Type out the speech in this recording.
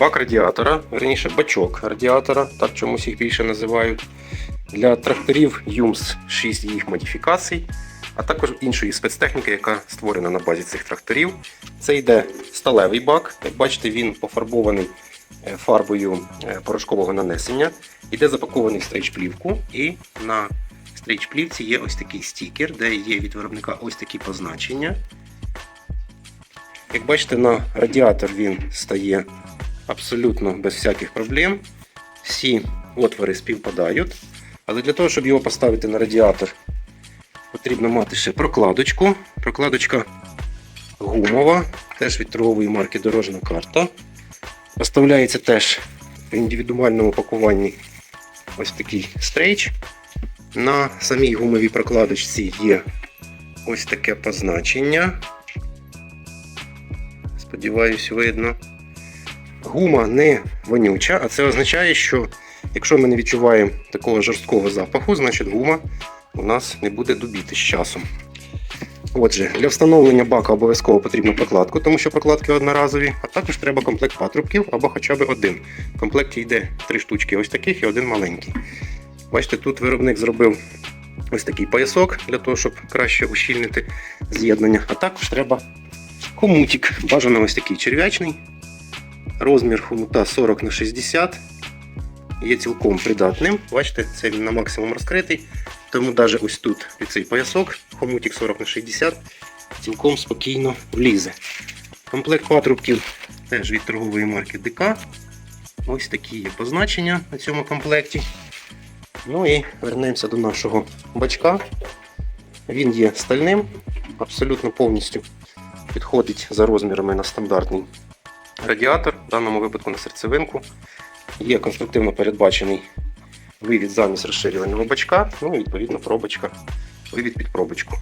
бак радіатора, верніше бачок радіатора, так чомусь їх більше називають. Для тракторів ЮМС 6 їх модифікацій, а також іншої спецтехніки, яка створена на базі цих тракторів. Це йде сталевий бак. Як бачите, він пофарбований е, фарбою е, порошкового нанесення. Іде запакований в стрейч-плівку, і на стрейч-плівці є ось такий стікер, де є від виробника ось такі позначення. Як бачите, на радіатор він стає абсолютно без всяких проблем. Всі отвори співпадають. Але для того, щоб його поставити на радіатор, потрібно мати ще прокладочку. Прокладочка гумова, теж від торгової марки Дорожна карта. Поставляється теж в індивідуальному пакуванні ось такий стрейч. На самій гумовій прокладочці є ось таке позначення. Сподіваюсь, видно. Гума не вонюча, а це означає, що якщо ми не відчуваємо такого жорсткого запаху, значить гума у нас не буде дубіти з часом. Отже, для встановлення бака обов'язково потрібна прокладку, тому що прокладки одноразові, а також треба комплект патрубків або хоча б один. В комплекті йде три штучки ось таких і один маленький. Бачите, тут виробник зробив ось такий поясок для того, щоб краще ущільнити з'єднання. А також треба хомутик. Бажано ось такий черв'ячний. Розмір хомута 40 на 60 є цілком придатним. Бачите, це він на максимум розкритий. Тому навіть ось тут під цей поясок, хомутик 40 на 60 цілком спокійно влізе. Комплект патрубків теж від торгової марки ДК. Ось такі є позначення на цьому комплекті. Ну і вернемося до нашого бачка. Він є стальним, абсолютно повністю підходить за розмірами на стандартний радіатор, в даному випадку на серцевинку. Є конструктивно передбачений вивід замість розширювального бачка, ну і відповідно пробочка, вивід під пробочку.